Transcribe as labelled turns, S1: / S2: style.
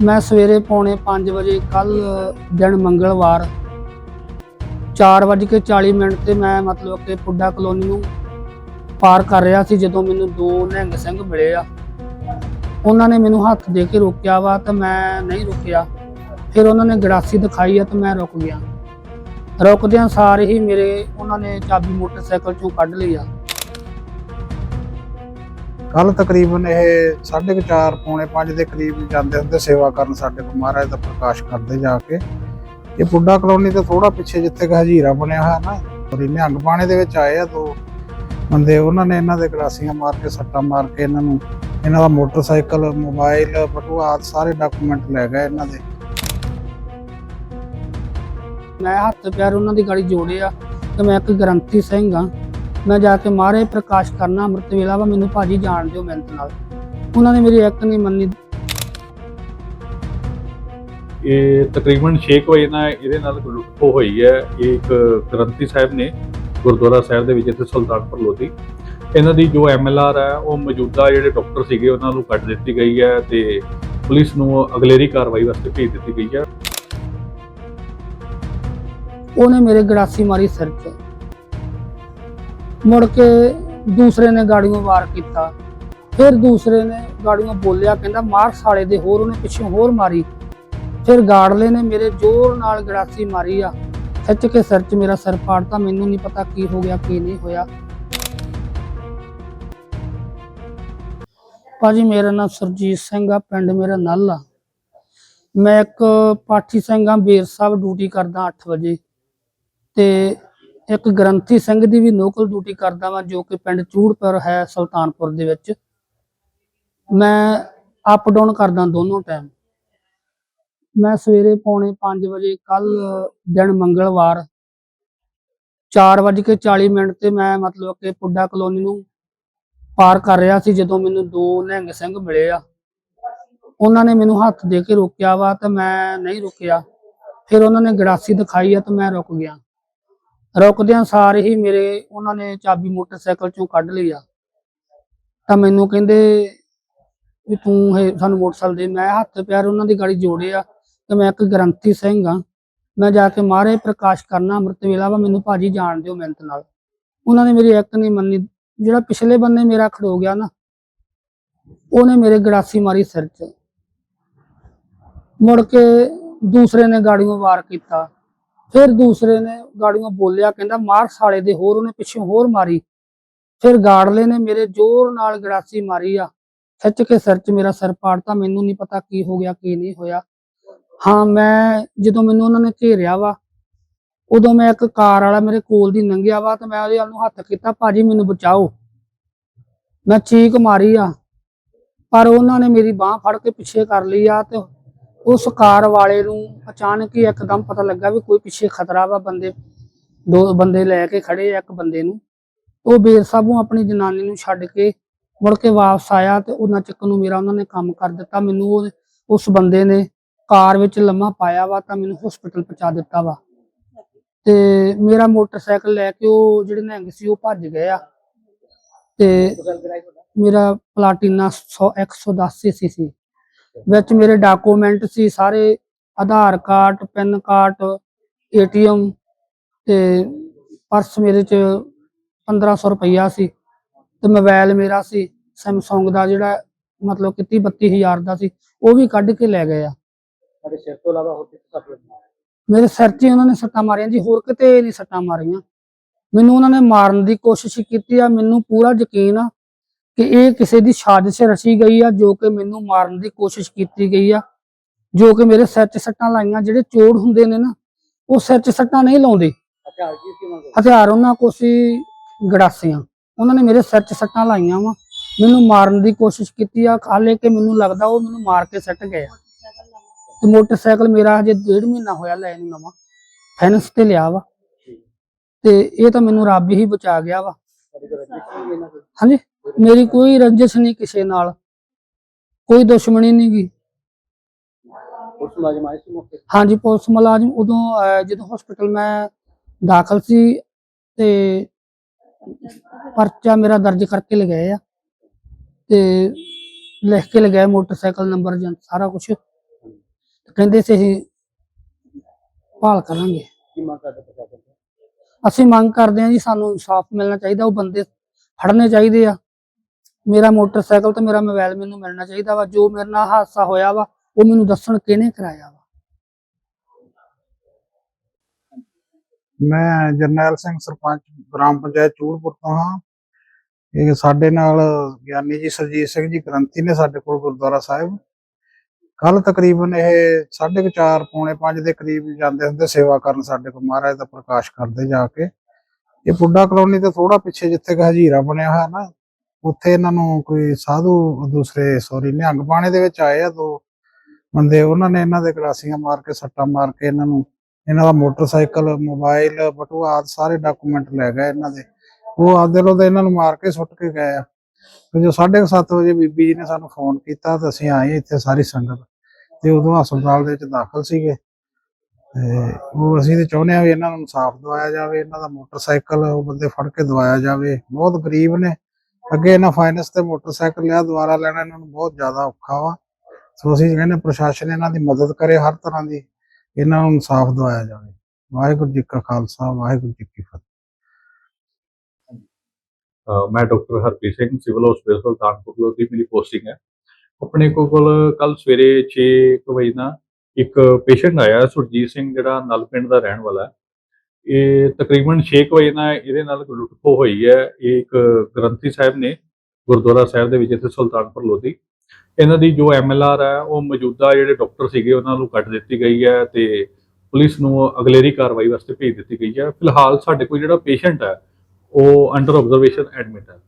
S1: ਮੈਂ ਸਵੇਰੇ ਪੌਣੇ 5 ਵਜੇ ਕੱਲ ਦਿਨ ਮੰਗਲਵਾਰ 4:40 ਮਿੰਟ ਤੇ ਮੈਂ ਮਤਲਬ ਕਿ ਪੁੱਡਾ ਕਲੋਨੀ ਨੂੰ ਪਾਰ ਕਰ ਰਿਹਾ ਸੀ, ਜਦੋਂ ਮੈਨੂੰ ਦੋ ਨਿਹੰਗ ਸਿੰਘ ਮਿਲੇ ਆ। ਉਹਨਾਂ ਨੇ ਮੈਨੂੰ ਹੱਥ ਦੇ ਕੇ ਰੋਕਿਆ ਵਾ ਤਾਂ ਮੈਂ ਨਹੀਂ ਰੁਕਿਆ। ਫਿਰ ਉਹਨਾਂ ਨੇ ਗੜਾਸੀ ਦਿਖਾਈ ਆ ਤਾਂ ਮੈਂ ਰੁਕ ਗਿਆ। ਰੁਕਦਿਆਂ ਸਾਰ ਹੀ ਮੇਰੇ, ਉਹਨਾਂ ਨੇ ਚਾਬੀ ਮੋਟਰਸਾਈਕਲ ਚੋਂ ਕੱਢ ਲਈ ਆ।
S2: ਕੱਲ ਤਕਰੀਬਨ ਇਹ 4:30 ਪੌਣੇ 5 ਦੇ ਕਰੀਬ ਜਾਂਦੇ ਹੁੰਦੇ ਸੇਵਾ ਕਰਨ ਸਾਡੇ ਕੋਲ ਮਹਾਰਾਜ ਦਾ ਪ੍ਰਕਾਸ਼ ਕਰਦੇ ਜਾ ਕੇ। ਇਹ ਪੁੱਡਾ ਕਲੋਨੀ ਤੋਂ ਥੋੜਾ ਪਿੱਛੇ ਜਿੱਥੇ ਕਿ ਹਜੀਰਾ ਬਣਿਆ ਹੋਇਆ ਨਾ, ਔਰ ਨਿਹੰਗ ਬਾਣੇ ਦੇ ਵਿੱਚ ਆਏ ਆ ਦੋ ਬੰਦੇ, ਉਹਨਾਂ ਨੇ ਇਹਨਾਂ ਦੇ ਗਲਾਸੀਆਂ ਮਾਰ ਕੇ, ਸੱਟਾਂ ਮਾਰ ਕੇ ਇਹਨਾਂ ਨੂੰ, ਇਹਨਾਂ ਦਾ ਮੋਟਰਸਾਈਕਲ, ਮੋਬਾਈਲ ਬਟੂਆ ਆਦਿ ਸਾਰੇ ਡਾਕੂਮੈਂਟ ਲੈ ਗਏ ਇਹਨਾਂ ਦੇ।
S1: ਮੈਂ ਹੱਥ ਪੈਰ ਉਹਨਾਂ ਦੀ ਗਾੜੀ ਜੋੜੇ ਆ ਤੇ ਮੈਂ ਇੱਕ ਗ੍ਰੰਥੀ ਸਿੰਘ ਆ ਮੈਂ ਜਾ ਕੇ ਮਾਰੇ ਪ੍ਰਕਾਸ਼ ਕਰਨਾ ਅੰਮ੍ਰਿਤ ਵੇਲਾ ਵਾ ਮੈਨੂੰ ਭਾਜੀ ਜਾਣ ਦਿਓ ਮਿਹਨਤ ਨਾਲ। ਉਹਨਾਂ ਨੇ ਮੇਰੀ ਇੱਕ ਨਹੀਂ ਮੰਨੀ।
S3: ਇਹ ਤਕਰੀਬਨ 6 ਵਜੇ ਨਾਲ ਇਹਦੇ ਨਾਲ ਲੁੱਟਖੋ ਹੋਈ ਹੈ। ਇਹ ਇੱਕ ਗ੍ਰੰਥੀ ਸਾਹਿਬ ਨੇ ਗੁਰਦੁਆਰਾ ਸਾਹਿਬ ਦੇ ਵਿੱਚ ਇੱਥੇ ਸੁਲਤਾਨਪੁਰ ਲੋਧੀ। ਇਹਨਾਂ ਦੀ ਜੋ ਐਮਐਲਆਰ ਹੈ ਉਹ ਮੌਜੂਦਾ ਜਿਹੜੇ ਡਾਕਟਰ ਸੀਗੇ ਉਹਨਾਂ ਨੂੰ ਕੱਢ ਦਿੱਤੀ ਗਈ ਹੈ ਤੇ ਪੁਲਿਸ ਨੂੰ ਅਗਲੇਰੀ ਕਾਰਵਾਈ ਵਾਸਤੇ ਭੇਜ ਦਿੱਤੀ ਗਈ ਹੈ।
S1: ਉਹਨੇ ਮੇਰੇ ਗੜਾਸੀ ਮਾਰੀ ਸਿਰ ਮੁੜ ਕੇ ਦੂਸਰੇ ਨੇ ਗਾੜੀਆਂ ਵਾਰ ਕੀਤਾ। ਫਿਰ ਦੂਸਰੇ ਨੇ ਗਾੜੀਆਂ ਬੋਲਿਆ, ਕਹਿੰਦਾ ਮਾਰ ਸਾਲੇ ਦੇ, ਹੋਰ ਉਹਨੇ ਪਿੱਛੋਂ ਹੋਰ ਮਾਰੀ। ਫਿਰ ਗਾੜਲੇ ਨੇ ਮੇਰੇ ਜ਼ੋਰ ਨਾਲ ਗੜਾਸੀ ਮਾਰੀ ਆ। ਖਿੱਚ ਕੇ ਸਿਰ 'ਚ ਮੇਰਾ ਸਿਰ ਪਾੜਤਾ, ਮੈਨੂੰ ਨਹੀਂ ਪਤਾ ਕੀ ਹੋ ਗਿਆ, ਕੀ ਨਹੀਂ ਹੋਇਆ। ਭਾਜੀ, ਮੇਰਾ ਨਾਮ ਸੁਰਜੀਤ ਸਿੰਘ ਆ, ਪਿੰਡ ਮੇਰਾ ਨੱਲ ਆ। ਮੈਂ ਇੱਕ ਪਾਠੀ ਸਿੰਘ ਆ, ਬੇਰ ਸਾਹਿਬ ਡਿਊਟੀ ਕਰਦਾ 8 ਵਜੇ। ਤੇ ਇੱਕ ਗ੍ਰੰਥੀ ਸਿੰਘ ਦੀ ਵੀ ਲੋਕਲ ਡਿਊਟੀ ਕਰਦਾ ਵਾਂ, ਜੋ ਕਿ ਪਿੰਡ ਚੂੜਪੁਰ ਹੈ, ਸੁਲਤਾਨਪੁਰ ਦੇ ਵਿੱਚ। ਮੈਂ ਅਪ ਡਾਊਨ ਕਰਦਾ ਦੋਨੋਂ ਟਾਈਮ ਮੈਂ ਸਵੇਰੇ ਪੌਣੇ 5 ਵਜੇ ਕੱਲ ਦਿਨ ਮੰਗਲਵਾਰ 4:40 ਮਿੰਟ ਤੇ ਮੈਂ ਮਤਲਬ ਕਿ ਪੁੱਡਾ ਕਲੋਨੀ ਨੂੰ ਪਾਰ ਕਰ ਰਿਹਾ ਸੀ, ਜਦੋਂ ਮੈਨੂੰ ਦੋ ਨਿਹੰਗ ਸਿੰਘ ਮਿਲੇ ਆ। ਉਹਨਾਂ ਨੇ ਮੈਨੂੰ ਹੱਥ ਦੇ ਕੇ ਰੋਕਿਆ ਵਾ ਤੇ ਮੈਂ ਨਹੀਂ ਰੁਕਿਆ। ਫਿਰ ਉਹਨਾਂ ਨੇ ਗੜਾਸੀ ਦਿਖਾਈ ਆ ਤੇ ਮੈਂ ਰੁਕ ਗਿਆ। ਰੁਕਦਿਆਂ ਸਾਰ ਹੀ ਮੇਰੇ ਉਹਨਾਂ ਨੇ ਚਾਬੀ ਮੋਟਰਸਾਈਕਲ ਚੋਂ ਕੱਢ ਲਈ ਆ। ਤਾਂ ਮੈਨੂੰ ਕਹਿੰਦੇ ਵੀ ਤੂੰ ਇਹ ਸਾਨੂੰ ਮੋਟਰਸਾਈਕਲ ਦੇ। ਮੈਂ ਹੱਥ ਪਿਆਰ ਉਹਨਾਂ ਦੀ ਗਾੜੀ ਜੋੜੇ ਆ ਤੇ ਮੈਂ ਇੱਕ ਗ੍ਰੰਥੀ ਸਿੰਘ ਆ। ਮੈਂ ਜਾ ਕੇ ਮਾਰੇ ਪ੍ਰਕਾਸ਼ ਕਰਨਾ ਅੰਮ੍ਰਿਤ ਵੇਲਾ ਵਾ, ਮੈਨੂੰ ਭਾਜੀ ਜਾਣ ਦਿਓ ਮਿਹਨਤ ਨਾਲ। ਉਹਨਾਂ ਨੇ ਮੇਰੀ ਇੱਕ ਨਹੀਂ ਮੰਨੀ। ਜਿਹੜਾ ਪਿਛਲੇ ਬੰਨੇ ਮੇਰਾ ਖੜੋ ਗਿਆ ਨਾ, ਉਹਨੇ ਮੇਰੇ ਗੜਾਸੀ ਮਾਰੀ ਸਿਰ 'ਚ। ਮੁੜ ਕੇ ਦੂਸਰੇ ਨੇ ਗਾੜੀਆਂ ਵਾਰ ਕੀਤਾ। ਫਿਰ ਦੂਸਰੇ ਨੇ ਗਾੜੀਆਂ ਬੋਲਿਆ, ਕਹਿੰਦਾ ਮਾਰ ਸਾਲੇ ਦੇ, ਹੋਰ ਉਹਨੇ ਪਿੱਛੋਂ ਹੋਰ ਮਾਰੀ। ਫਿਰ ਗਾੜਲੇ ਨੇ ਮੇਰੇ ਜ਼ੋਰ ਨਾਲ ਗੜਾਸੀ ਮਾਰੀ ਆ। ਖਿੱਚ ਕੇ ਸਿਰ 'ਚ ਮੇਰਾ ਸਿਰ ਪਾੜਤਾ, ਮੈਨੂੰ ਨਹੀਂ ਪਤਾ ਕੀ ਹੋ ਗਿਆ, ਕੀ ਨਹੀਂ ਹੋਇਆ। ਹਾਂ, ਮੈਂ ਜਦੋਂ ਮੈਨੂੰ ਉਹਨਾਂ ਨੇ ਘੇਰਿਆ ਵਾ, ਉਦੋਂ ਮੈਂ ਇੱਕ ਕਾਰ ਵਾਲਾ ਮੇਰੇ ਕੋਲ ਦੀ ਲੰਘਿਆ ਵਾ ਤੇ ਮੈਂ ਉਹਦੇ ਵੱਲ ਨੂੰ ਹੱਥ ਕੀਤਾ, ਭਾਜੀ, ਮੈਨੂੰ ਬਚਾਓ। ਮੈਂ ਚੀਕ ਮਾਰੀ ਆ, ਪਰ ਉਹਨਾਂ ਨੇ ਮੇਰੀ ਬਾਹ ਫੜ ਕੇ ਪਿੱਛੇ ਕਰ ਲਈ ਆ ਤੇ ਉਸ ਕਾਰ ਵਾਲੇ ਨੂੰ ਅਚਾਨਕ ਹੀ ਇੱਕਦਮ ਪਤਾ ਲੱਗਾ ਵੀ ਕੋਈ ਪਿੱਛੇ ਖਤਰਾ ਵਾ, ਬੰਦੇ, ਦੋ ਬੰਦੇ ਲੈ ਕੇ ਖੜੇ ਆ ਇੱਕ ਬੰਦੇ ਨੂੰ। ਉਹ ਬੇਰ ਸਾਹਿਬੋਂ ਆਪਣੀ ਜਨਾਨੀ ਨੂੰ ਛੱਡ ਕੇ ਮੁੜ ਕੇ ਵਾਪਸ ਆਇਆ ਤੇ ਉਹਨਾਂ ਚੱਕ ਨੂੰ ਮੇਰਾ ਉਹਨਾਂ ਨੇ ਕੰਮ ਕਰ ਦਿੱਤਾ। ਮੈਨੂੰ ਉਸ ਬੰਦੇ ਨੇ ਕਾਰ ਵਿੱਚ ਲੰਮਾ ਪਾਇਆ ਵਾ ਤਾਂ ਮੈਨੂੰ ਹਸਪੀਟਲ ਪਹੁੰਚਾ ਦਿੱਤਾ ਵਾ। ਤੇ ਮੇਰਾ ਮੋਟਰਸਾਈਕਲ ਲੈ ਕੇ ਉਹ ਜਿਹੜੇ ਨਿਹੰਗ ਸੀ ਉਹ ਭੱਜ ਗਏ ਆ। ਤੇ ਮੇਰਾ ਪਲਾਟੀਨਾ 100 110 ਸੀਸੀ ਸੀ। ਵਿੱਚ ਮੇਰੇ ਡਾਕੂਮੈਂਟ ਸੀ ਸਾਰੇ Aadhaar card PAN card ATM ਤੇ ਪਰਸ ਮੇਰੇ ਚ 1500 ਰੁਪਈਆ ਸੀ ਤੇ ਮੋਬਾਈਲ ਮੇਰਾ ਸੀ ਸੈਮਸੰਗ ਦਾ ਜਿਹੜਾ ਮਤਲਬ ਕਿ 30 32000 ਦਾ ਸੀ ਉਹ ਵੀ ਕੱਢ ਕੇ ਲੈ ਗਏ ਆ।
S4: ਸਾਡੇ ਸਿਰ ਤੋਂ ਇਲਾਵਾ ਹੋਰ ਕਿੱਥੇ ਸੱਟ ਲੱਗੀ?
S1: ਮੇਰੇ ਸਿਰ 'ਚ ਹੀ ਉਹਨਾਂ ਨੇ ਸੱਟਾਂ ਮਾਰੀਆਂ ਜੀ ਹੋਰ ਕਿਤੇ ਨਹੀਂ ਸੱਟਾਂ ਮਾਰੀਆਂ। ਮੈਨੂੰ ਉਹਨਾਂ ਨੇ ਮਾਰਨ ਦੀ ਕੋਸ਼ਿਸ਼ ਕੀਤੀ ਆ ਮੈਨੂੰ ਪੂਰਾ ਯਕੀਨ ਆ ਕਿ ਇਹ ਕਿਸੇ ਦੀ ਸਾਜ਼ਿਸ਼ ਰਚੀ ਗਈ ਆ ਜੋ ਕਿ ਮੈਨੂੰ ਮਾਰਨ ਦੀ ਕੋਸ਼ਿਸ਼ ਕੀਤੀ ਗਈ ਆ। ਜੋ ਕਿ ਮੇਰੇ ਸਿਰ 'ਚ ਸੱਟਾਂ ਲਾਈਆਂ ਜਿਹੜੇ ਚੋੜ ਹੁੰਦੇ ਨੇ ਨਾ ਉਹ ਸਿਰ 'ਚ ਸੱਟਾਂ ਨਹੀਂ ਲਾਉਂਦੇ।
S4: ਹਥਿਆਰ
S1: ਉਹਨਾਂ ਕੋਲ? ਸੀ ਗੜਾਸੀਆਂ। ਉਹਨਾਂ ਨੇ ਮੇਰੇ ਸਿਰ 'ਚ ਸੱਟਾਂ ਲਾਈਆਂ ਵਾ। ਮੈਨੂੰ ਮਾਰਨ ਦੀ ਕੋਸ਼ਿਸ਼ ਕੀਤੀ ਆ। ਹਾਲੇ ਕਿ ਮੈਨੂੰ ਲੱਗਦਾ ਉਹ ਮੈਨੂੰ ਮਾਰ ਕੇ ਸੱਟ ਗਏ ਆ। ਤੇ ਮੋਟਰਸਾਈਕਲ ਮੇਰਾ ਹਜੇ ਡੇਢ ਮਹੀਨਾ ਹੋਇਆ ਲੈ ਨੂੰ ਨਵਾਂ। ਫਾਈਨੈਂਸ ਤੇ ਲਿਆ ਵਾ। ਤੇ ਇਹ ਤਾਂ ਮੈਨੂੰ ਰੱਬ ਹੀ ਬਚਾ ਗਿਆ ਵਾ। ਹਾਂਜੀ? ਮੇਰੀ ਕੋਈ ਰੰਜਿਸ਼ ਨਹੀਂ ਕਿਸੇ ਨਾਲ। ਕੋਈ ਦੁਸ਼ਮਣੀ ਨਹੀਂ ਗੀ।
S4: ਉਸ ਮੁਲਾਜ਼ਮ ਆਏ ਸੀ ਮੌਕੇ।
S1: ਹਾਂਜੀ ਪੁਲਿਸ ਮੁਲਾਜ਼ਮ ਉਦੋਂ ਅਹ, ਜਦੋਂ ਹਸਪੀਟਲ ਮੈਂ ਦਾਖਲ ਸੀ ਤੇ ਪਰਚਾ ਮੇਰਾ ਦਰਜ ਕਰਕੇ ਲਗਾਏ ਆ ਤੇ ਲਿਖ ਕੇ ਲਗਾਇਆ ਮੋਟਰਸਾਈਕਲ ਨੰਬਰ ਜਾਂ ਸਾਰਾ ਕੁਝ ਕਹਿੰਦੇ ਸੀ ਅਸੀਂ ਭਾਲ ਕਰਾਂਗੇ।
S4: ਕੀ ਮੰਗ ਕਰਦੇ ਪ੍ਰਸ਼ਾਸਨ ਤੋਂ?
S1: ਅਸੀਂ ਮੰਗ ਕਰਦੇ ਹਾਂ ਜੀ ਸਾਨੂੰ ਇਨਸਾਫ ਮਿਲਣਾ ਚਾਹੀਦਾ ਉਹ ਬੰਦੇ ਫੜਨੇ ਚਾਹੀਦੇ ਆ। ਮੇਰਾ ਮੋਟਰਸਾਈਕਲ ਤੇ ਮੇਰਾ ਮੋਬਾਈਲ ਮੈਨੂੰ ਮਿਲਣਾ ਚਾਹੀਦਾ ਵਾ, ਜੋ ਮੇਰੇ ਨਾਲ ਹਾਦਸਾ ਹੋਇਆ ਵਾ, ਉਹ ਮੈਨੂੰ ਦੱਸਣ ਕਿਹਨੇ ਕਰਾਇਆ ਵਾ।
S2: ਮੈਂ ਜਰਨੈਲ ਸਿੰਘ ਸਰਪੰਚ, ਗ੍ਰਾਮ ਪੰਚਾਇਤ ਚੂੜਪੁਰ ਤੋਂ ਹਾਂ। ਇਹ ਸਾਡੇ ਨਾਲ ਗਿਆਨੀ ਜੀ ਸਰਜੀਤ ਸਿੰਘ ਜੀ ਗ੍ਰੰਥੀ ਨੇ ਸਾਡੇ ਕੋਲ ਗੁਰਦੁਆਰਾ ਸਾਹਿਬ। ਕੱਲ ਤਕਰੀਬਨ ਇਹ 4:30 ਪੌਣੇ 5 ਦੇ ਕਰੀਬ ਜਾਂਦੇ ਹੁੰਦੇ ਸੇਵਾ ਕਰਨ ਸਾਡੇ ਕੋਲ, ਮਹਾਰਾਜ ਦਾ ਪ੍ਰਕਾਸ਼ ਕਰਦੇ ਜਾ ਕੇ। ਇਹ ਪੁੱਡਾ ਕਲੋਨੀ ਤੋਂ ਥੋੜਾ ਪਿੱਛੇ ਜਿੱਥੇ ਹਜੀਰਾ ਬਣਿਆ ਹੋਇਆ ਨਾ ਉੱਥੇ ਇਹਨਾਂ ਨੂੰ ਕੋਈ ਸਾਧੂ ਦੂਸਰੇ ਸੌਰੀ ਨਿਹੰਗ ਬਾਣੇ ਦੇ ਵਿੱਚ ਆਏ ਆ ਦੋ ਬੰਦੇ। ਉਹਨਾਂ ਨੇ ਇਹਨਾਂ ਦੇ ਗਲਾਸੀਆਂ ਮਾਰ ਕੇ, ਸੱਟਾਂ ਮਾਰ ਕੇ ਇਹਨਾਂ ਨੂੰ, ਇਹਨਾਂ ਦਾ ਮੋਟਰਸਾਈਕਲ, ਮੋਬਾਈਲ, ਬਟੂਆ ਆਦਿ ਸਾਰੇ ਡਾਕੂਮੈਂਟ ਲੈ ਗਏ ਇਹਨਾਂ ਦੇ। ਉਹ ਆਪਦੇ ਲੋਂ ਇਹਨਾਂ ਨੂੰ ਮਾਰ ਕੇ ਸੁੱਟ ਕੇ ਗਏ ਆ। ਤੇ ਜੋ 7:30 ਵਜੇ ਬੀਬੀ ਜੀ ਨੇ ਸਾਨੂੰ ਫੋਨ ਕੀਤਾ ਤਾਂ ਅਸੀਂ ਆਏ ਇੱਥੇ ਸਾਰੀ ਸੰਗਤ। ਤੇ ਉਦੋਂ ਹਸਪਤਾਲ ਦੇ ਵਿੱਚ ਦਾਖਲ ਸੀਗੇ। ਤੇ ਉਹ ਅਸੀਂ ਤੇ ਚਾਹੁੰਦੇ ਆ ਵੀ ਇਹਨਾਂ ਨੂੰ ਇਨਸਾਫ ਦਵਾਇਆ ਜਾਵੇ, ਇਹਨਾਂ ਦਾ ਮੋਟਰਸਾਈਕਲ ਉਹ ਬੰਦੇ ਫੜ ਕੇ ਦਵਾਇਆ ਜਾਵੇ। ਬਹੁਤ ਗਰੀਬ ਨੇ। ਅੱਗੇ ਇਹਨਾਂ ਫਾਈਨੈਂਸ ਤੇ ਮੋਟਰਸਾਈਕਲ ਲਿਆ, ਦੁਬਾਰਾ ਲੈਣਾ ਇਹਨਾਂ ਨੂੰ ਬਹੁਤ ਜ਼ਿਆਦਾ ਔਖਾ ਵਾ। ਸੋ ਅਸੀਂ ਕਹਿੰਦੇ ਪ੍ਰਸ਼ਾਸਨ ਇਹਨਾਂ ਦੀ ਮਦਦ ਕਰੇ, ਹਰ ਤਰ੍ਹਾਂ ਦੀ ਇਹਨਾਂ ਨੂੰ ਇਨਸਾਫ ਦਿਵਾਇਆ ਜਾਵੇ। ਵਾਹਿਗੁਰੂ ਜੀ ਕਾ ਖਾਲਸਾ, ਵਾਹਿਗੁਰੂ ਜੀ ਕੀ ਫਤਿਹ।
S3: ਮੈਂ doctor Harpreet Singh, civil hospital Sultanpur ਦੀ ਮੇਰੀ ਪੋਸਟਿੰਗ ਹੈ। ਆਪਣੇ ਕੋਲ ਕੱਲ ਸਵੇਰੇ 6 ਕੁ ਵਜੇ ਨਾ ਇੱਕ ਪੇਸ਼ੈਂਟ ਆਇਆ, ਸੁਰਜੀਤ ਸਿੰਘ, ਜਿਹੜਾ ਨਲ ਪਿੰਡ ਦਾ ਰਹਿਣ ਵਾਲਾ ਹੈ। ਇਹ ਤਕਰੀਬਨ 6 ਕੁ ਵਜੇ ਨਾਲ ਇਹਦੇ ਨਾਲ ਲੁੱਟਖੋ ਹੋਈ ਹੈ। ਇਹ ਇੱਕ ਗ੍ਰੰਥੀ ਸਾਹਿਬ ਨੇ ਗੁਰਦੁਆਰਾ ਸਾਹਿਬ ਦੇ ਵਿੱਚ ਇੱਥੇ ਸੁਲਤਾਨਪੁਰ ਲੋਧੀ। ਇਹਨਾਂ ਦੀ ਜੋ ਐਮਐਲਆਰ ਹੈ, ਉਹ ਮੌਜੂਦਾ ਜਿਹੜੇ ਡਾਕਟਰ ਸੀਗੇ, ਉਹਨਾਂ ਨੂੰ ਕੱਟ ਦਿੱਤੀ ਗਈ ਹੈ ਤੇ ਪੁਲਿਸ ਨੂੰ ਅਗਲੇਰੀ ਕਾਰਵਾਈ ਵਾਸਤੇ ਭੇਜ ਦਿੱਤੀ ਗਈ ਹੈ। ਫਿਲਹਾਲ ਸਾਡੇ ਕੋਲ ਜਿਹੜਾ ਪੇਸ਼ੈਂਟ ਹੈ, ਉਹ ਅੰਡਰ ਆਬਜ਼ਰਵੇਸ਼ਨ ਐਡਮਿਟ ਹੈ।